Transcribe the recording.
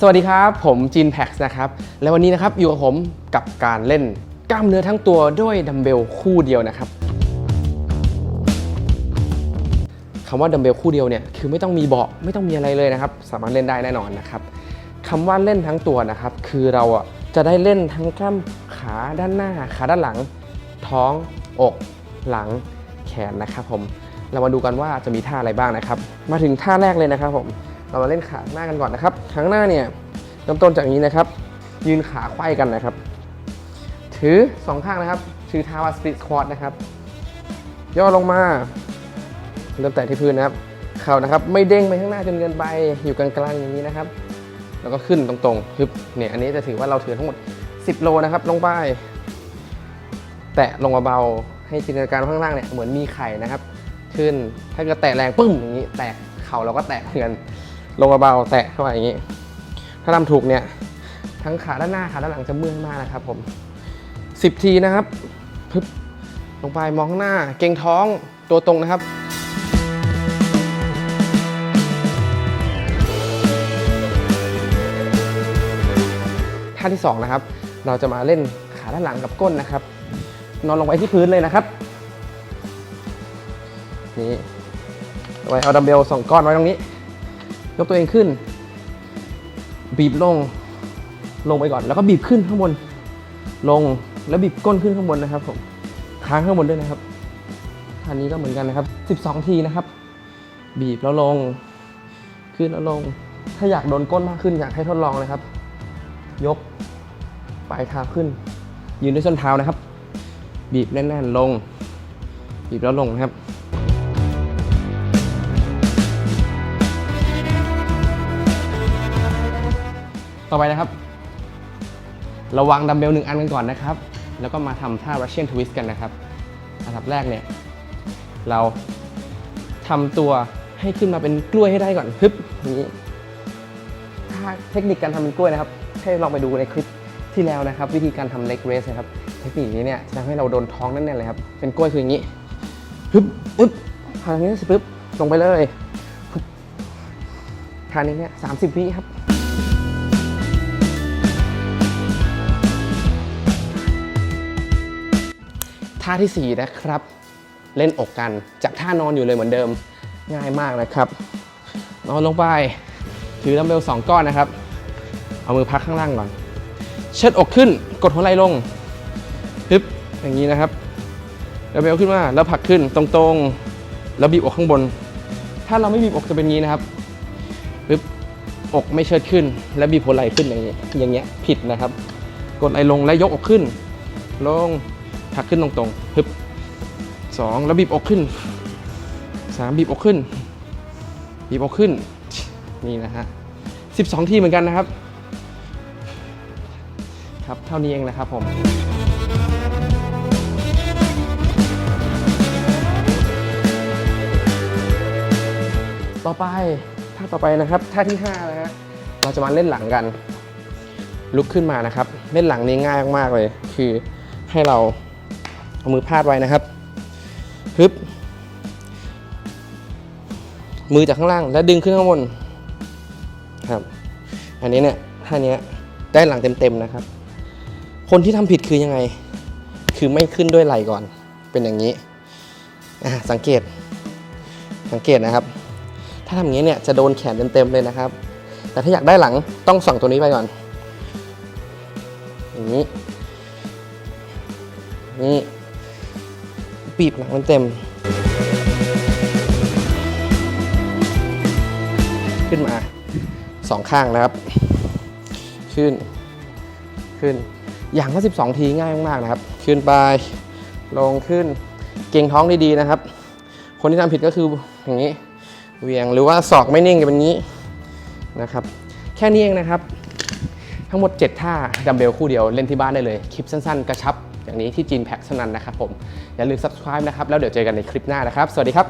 สวัสดีครับ ผมจีนแพ็กนะครับ และวันนี้นะครับอยู่กับผมกับการเล่นกล้ามเนื้อทั้งตัวด้วยดัมเบลคู่เดียวนะครับคำว่าดัมเบลคู่เดียวเนี่ยคือไม่ต้องมีเบาะไม่ต้องมีอะไรเลยนะครับ สามารถเล่นได้แน่นอนนะครับคำว่าเล่นทั้งตัวนะครับ คือเราอะจะได้เล่นทั้งกล้ามขาด้านหน้า ขาด้านหลัง ท้อง อก หลัง แขนนะครับผมเรามาดูกันว่าจะมีท่าอะไรบ้างนะครับ มาถึงท่าแรกเลยนะครับผม เรามาเล่นขาหน้ากันก่อนนะครับข้างหน้าเนี่ยเริ่มต้นจากนี้นะครับ ยืนขาไขว้กันนะครับ ถือสองข้างนะครับถือเท้าว่าสปริตสควอตนะครับ ย่อลงมาเริ่มแตะที่พื้นนะครับ เข่านะครับ ไม่เด้งไปข้างหน้าจนเกินไปอยู่กลางๆอย่างนี้นะครับ แล้วก็ขึ้นตรงๆฮึบเนี่ยอันนี้จะถือว่าเราถือทั้งหมด 10 โลนะครับ ลงไป แตะลงเบาๆให้จินตนาการข้างล่างเนี่ยเหมือนมีไข่นะครับ ขึ้นถ้าเกิดแตะแรงปึ้มอย่างนี้ แตะเข่าเราก็แตะเหมือน ลงเบาๆแตะเข้าไปอย่างนี้ ถ้าทำถูกเนี่ย ทั้งขาด้านหน้าขาด้านหลังจะเมื่อยมากนะครับผม10 ทีนะครับพึบลงไปมองข้างหน้า เก่งท้องตัวตรงนะครับท่าที่2นะครับ เราจะมาเล่นขาด้านหลังกับก้นนะครับ นอนลงไปที่พื้นเลยนะครับนี่ไว้เอาดัมเบลสองก้อนไว้ตรงนี้ ยกตัวเองขึ้น บีบลง ลงไปก่อน แล้วก็บีบขึ้นข้างบน ลง แล้วบีบก้นขึ้นข้างบนนะครับผม ค้างข้างบนด้วยนะครับท่านี้ก็เหมือนกันนะครับ 12 ทีนะครับ บีบแล้วลง ขึ้นแล้วลง ถ้าอยากโดนก้นมากขึ้นอยากให้ทดลองนะครับ ยก ปลายเท้าขึ้น ยืนด้วยส้นเท้านะครับ บีบแน่นๆ ลง บีบแล้วลงนะครับ ต่อไปนะครับราวางดัมเบลหนึ่งอันกันก่อนนะครับ แล้วก็มาทำท่า Russian Twist กันนะครับ อันดับแรกเนี่ย เราทำตัวให้ขึ้นมาเป็นกล้วยให้ได้ก่อนฮึบอย่างนี้ถ้าเทคนิคการทำเป็นกล้วยนะครับ ให้ลองไปดูในคลิปที่แล้วนะครับ วิธีการทำเล็กเรสนะครับเทคนิคนี้เนี่ยจะทำให้เราโดนท้องแน่นๆเลยครับ เป็นกล้วยคืออย่างนี้ฮึบอึบทางนี้เสร็จปุ๊บลงไปเลยทางนี้เนี่ยสามสิบวิครับ ท่าที่ 4 นะครับ เล่นอกกันจากท่านอนอยู่เลยเหมือนเดิมง่ายมากนะครับ นอนลงไป ถือดัมเบล 2 ก้อนนะครับ เอามือพักข้างล่างก่อน เชิดอกขึ้นกดหัวไหล่ลงฮึบอย่างนี้นะครับดัมเบลขึ้นมาแล้วผลักขึ้นตรงๆ แล้วบีบอกข้างบน ถ้าเราไม่บีบอกจะเป็นงี้นะครับปึ๊บอกไม่เชิดขึ้น แล้วบีบหัวไหล่ขึ้นอย่างนี้อย่างเงี้ยผิดนะครับ กดไหล่ลงและยกอกขึ้น ลง ผลักขึ้นตรงๆฮึบสองแล้วบีบอกขึ้นสามบีบอกขึ้น บีบอกขึ้น นี่นะฮะสิบสองทีเหมือนกันนะครับ ครับเท่านี้เองนะครับผมต่อไปท่าต่อไปนะครับท่าที่5นะฮะเราจะมาเล่นหลังกัน ลุกขึ้นมานะครับ เล่นหลังนี้ง่ายมากๆเลย คือให้เรา เอามือพาดไว้นะครับฮึบมือจากข้างล่างแล้วดึงขึ้นข้างบนครับ อันนี้เนี่ยท่าเนี้ยได้หลังเต็มๆนะครับ คนที่ทำผิดคือยังไง คือไม่ขึ้นด้วยไหล่ก่อน เป็นอย่างนี้อะสังเกต สังเกตนะครับ ถ้าทำอย่างนี้เนี่ยจะโดนแขนเต็มๆเลยนะครับ แต่ถ้าอยากได้หลังต้องสั่งตัวนี้ไปก่อนอย่างนี้นี่ บีบหนังมันเต็ม ขึ้นมาสองข้างนะครับ ขึ้น ขึ้น อย่างละ12 ทีง่ายมากๆนะครับ ขึ้นไป ลงขึ้น เก่งท้องดีๆนะครับ คนที่ทำผิดก็คืออย่างนี้ เวียงหรือว่าศอกไม่นิ่งจะเป็นอย่างนี้นะครับ แค่นี้เองนะครับ ทั้งหมด 7 ท่าดัมเบลคู่เดียวเล่นที่บ้านได้เลย คลิปสั้นๆ กระชับ อย่างนี้ที่จีนแพ็กเท่านั้นนะครับผมอย่าลืม subscribe นะครับแล้วเดี๋ยวเจอกันในคลิปหน้านะครับ สวัสดีครับ